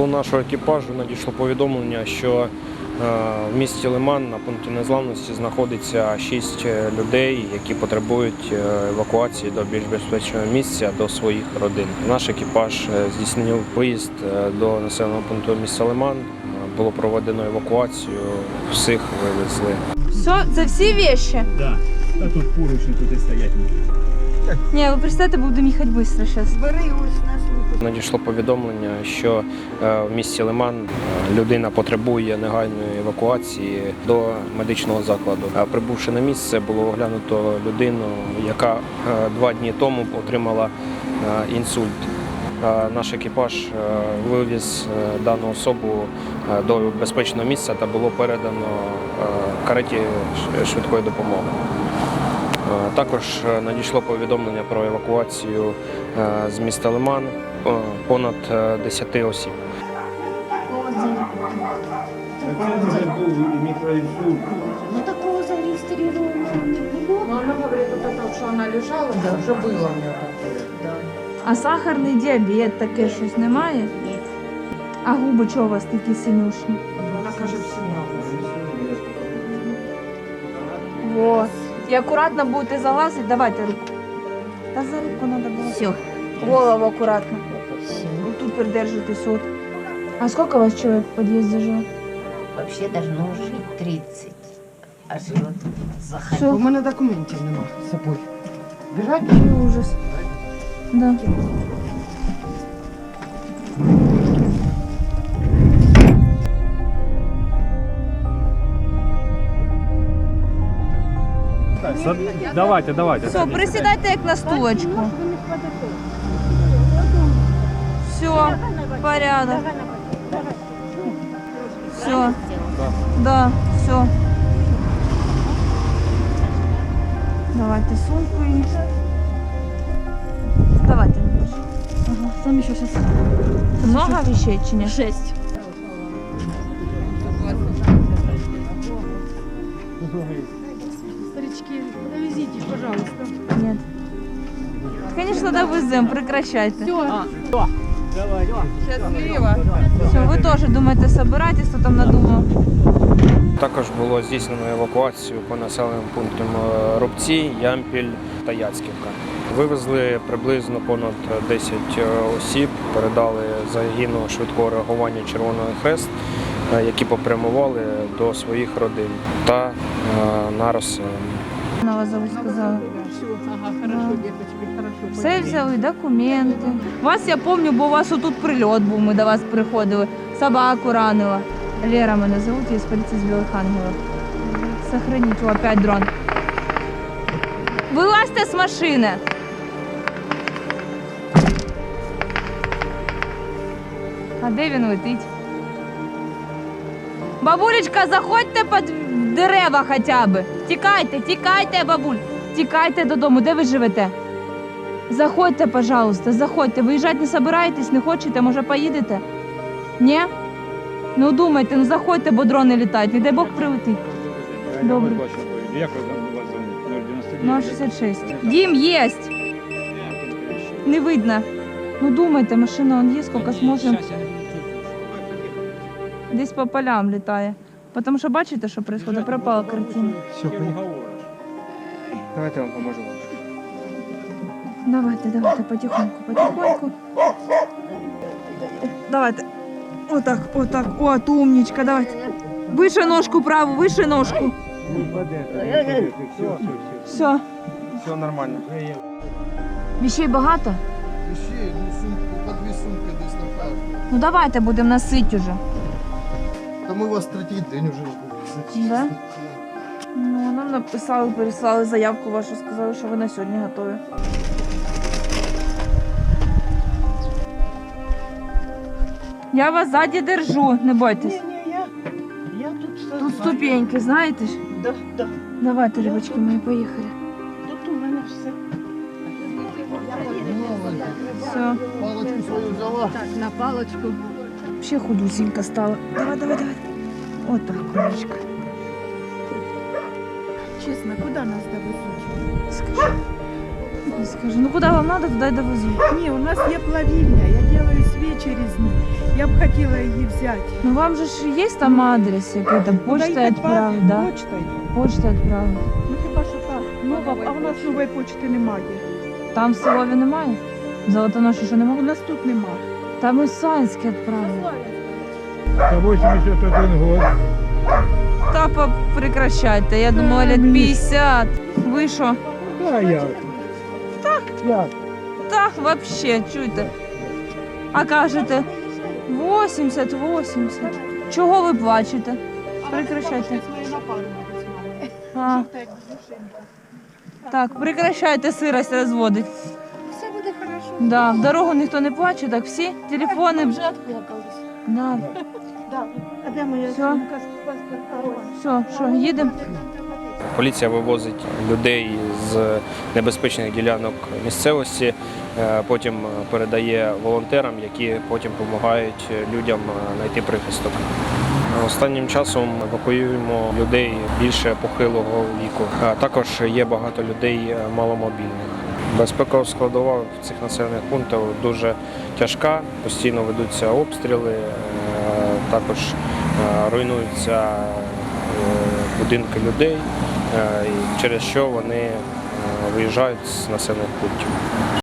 До нашого екіпажу надійшло повідомлення, що е, в місті Лиман на пункті незламності знаходиться шість е, людей, які потребують е, евакуації до більш безпечного місця до своїх родин. Наш екіпаж здійснив виїзд е, до населеного пункту міста Лиман. Було проведено евакуацію, всіх вивезли. Все, це всі вещи? Да. Та тут поручні тут і стоять. Ні, ви представте, будемо їхати швидко зараз. Бери ось на. Надійшло повідомлення, що е, в місті Лиман е, людина потребує негайної евакуації до медичного закладу. Прибувши на місце, було оглянуто людину, яка е, два дні тому отримала інсульт. Наш екіпаж вивіз дану особу до безпечного місця та було передано кареті швидкої допомоги. Е, Також е, надійшло повідомлення про евакуацію е, з міста Лиман понад е, 10 осіб. Ну такого не було. Лежала, да. Да. А сахарний діабет таке щось немає? Ні. А губи чого у вас такі синюшні? Вот. І акуратно будете залазити, давайте руку. Та за руку треба було. Все. Голову акуратно. Все. Вот тут придержитесь от. А сколько у вас человек в подъезде живет? Вообще должно жить 30. А живет. Все. У мене документів нема з собою. Біжать? Какой ужас. Да. Давайте, давайте. Все, присідайте як на стулочку. Все, порядок. Все. Да, все. Давайте сумку и... Давайте. Ага, там еще сейчас. Много вещей чи нет? Шесть. Пожалуйста. Нет. Конечно, довезем, прекращайте. Счастливо. Все, ви теж думаєте, собирайтесь, хто там надумав. Також було здійснено евакуацію по населеним пунктам е, Рубці, Ямпіль та Яцьківка. Вивезли приблизно понад 10 осіб, передали загіну швидкого реагування Червоного Хрест, е, які попрямували до своїх родин та е, на вас зовут сказала. Ага, хорошо, деточки, хорошо. Все взяли, документи. Вас я пам'ятаю, бо у вас отут прильот був, ми до вас приходили. Собаку ранила. Лера мене зовут, я з поліції з Білих Ангелів. Сохраніть, опять дрон. Вилазьте з машини. А де він летить? Бабулечка, заходьте під дерева хоча б. Тікайте, тікайте, бабуль. Тікайте додому. Де ви живете? Заходьте, пожалуйста, заходьте. Виїжджати не собираєтесь, не хочете, може поїдете? Ні? Ну думайте, ну заходьте, бо дрони літають. Не дай Бог прилетить. Добре. Як вас звонить? 099? 066. Дім єсть. Не видно. Ну думайте, машина он є, скільки зможемо. Десь по полям літає. Тому що бачите, що відбувається? Пропала картина. Все, понял. Давайте я вам поможу. Давайте, давайте, потихоньку, потихоньку. Давайте. Отак, отак. От, умничка, давайте. Вище ножку праву, вище ножку. Все, все, все. Все. Все нормально. Вещей багато? Вещей, ну, сумку, по дві сумки десь на. Ну давайте будемо носити уже. Та ми вас третій день вже Да? Ну, нам написали, переслали заявку вашу, сказали, що ви на сьогодні готові. Я вас ззаді держу, не бойтесь. Не, я, я тут все Тут знаю. ступеньки, знаєте ж? Да, да. Давайте, рибочки мої, поїхали. Тут у мене все. Все. Палочку свою взяла. Так, на палочку. Ще худусенька стала. Давай, давай, давай. От так, курочка. Честно, куда нас довезуть? Скажи. Ну, Скажи, ну куди вам треба, туди й довезу. Не, у нас є плавильня, я делаю свічі різні. Я б хотіла її взяти. Ну вам же ж є там адрес, який там Куди їх почта відправити? відправить, да? Почтою. Почта відправить. Ну хіба що так. Нова, а в нас нової почти немає. Там в Селові немає? В Золотоноші що У немає? нас тут немає. Там і Санське відправили. Та 81 год. Та прекращайте, я думала лет 50. Ви що? Та як? Так. Як? Та вообще, чуєте. А кажете, 80, 80. Чого ви плачете? Прекращайте. А, так, прекращайте сирость розводить. Да, дорогу ніхто не плаче, так всі телефони. Вже відплакались. Да, А де моя Все. що, їдемо? Поліція вивозить людей з небезпечних ділянок місцевості, е, потім передає волонтерам, які потім допомагають людям е, знайти прихисток. Останнім часом евакуюємо людей більше похилого віку. Також є багато людей е, маломобільних. Безпекова складова в цих населених пунктах дуже тяжка, постійно ведуться обстріли, е, також е, руйнуються е, будинки людей, через що вони виїжджають з населених пунктів.